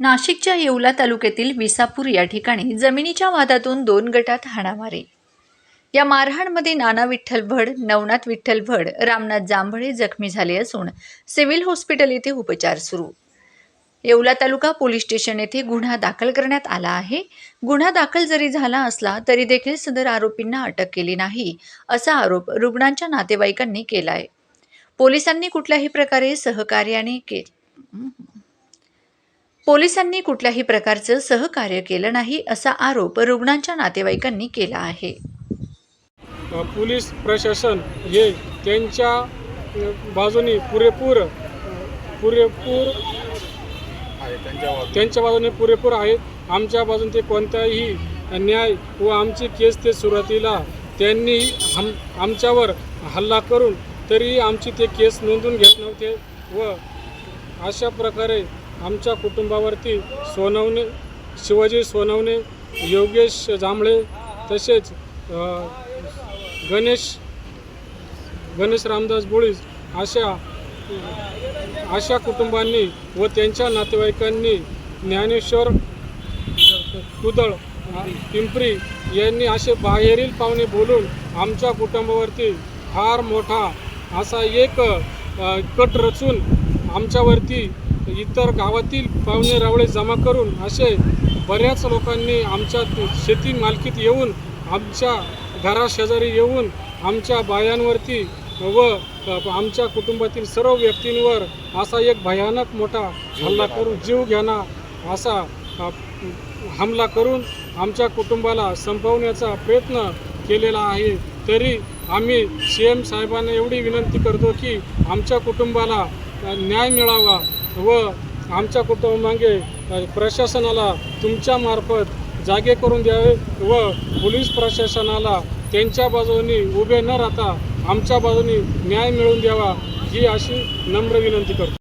नाशिकच्या येवला तालुक्यातील विसापूर या ठिकाणी जमिनीच्या वादातून दोन गटात हाणामारी. या मारहाणमध्ये नाना विठ्ठल भड नवनाथ विठ्ठल भड रामनाथ जांभळे जखमी झाले असून सिव्हिल हॉस्पिटल येथे उपचार सुरू. येवला तालुका पोलीस स्टेशन येथे गुन्हा दाखल करण्यात आला आहे. गुन्हा दाखल जरी झाला असला तरी देखील सदर आरोपींना अटक केली नाही असा आरोप रुग्णांच्या नातेवाईकांनी केला आहे पोलिसांनी कुठल्याही प्रकारे सहकार्याने के पोलिसांनी कुठल्याही प्रकारचं सहकार्य केलं नाही असा आरोप रुग्णांच्या नातेवाईकांनी केला आहे. पोलीस प्रशासन हे त्यांच्या बाजूने पुरेपूर पुरेपूर त्यांच्या बाजूने. पुरेपूर आहेत आमच्या बाजूने ते कोणताही न्याय व आमची केस ते सुरुवातीला त्यांनी हम आमच्यावर हल्ला करून तरी आमची ते केस नोंदवून घेत नव्हते व अशा प्रकारे आमच्या कुटुंबावरती सोनवणे शिवाजी सोनवणे योगेश जांभळे तसेच गणेश गणेश रामदास बोळीस अशा अशा कुटुंबांनी व त्यांच्या नातेवाईकांनी ज्ञानेश्वर कुदळ पिंपरी यांनी असे बाहेरील पाहुणे बोलून आमच्या कुटुंबावरती फार मोठा असा एक कट रचून आमच्यावरती इतर गावातील पाहुणे रावळे जमा करून असे बऱ्याच लोकांनी आमच्या शेती मालकीत येऊन आमच्या घराशेजारी येऊन आमच्या बायांवरती व आमच्या कुटुंबातील सर्व व्यक्तींवर असा एक भयानक मोठा हल्ला करून जीव घेणा असा हमला करून आमच्या कुटुंबाला संपवण्याचा प्रयत्न केलेला आहे. तरी आम्ही सी एम साहेबांना एवढी विनंती करतो की आमच्या कुटुंबाला न्याय मिळावा. व आमच्या कुटुंबामागे प्रशासनाला तुमच्यामार्फत जागे करून द्यावे व पोलीस प्रशासनाला त्यांच्या बाजूनी उभे न राहता आमच्या बाजूनी न्याय मिळवून द्यावा ही अशी नम्र विनंती करतो.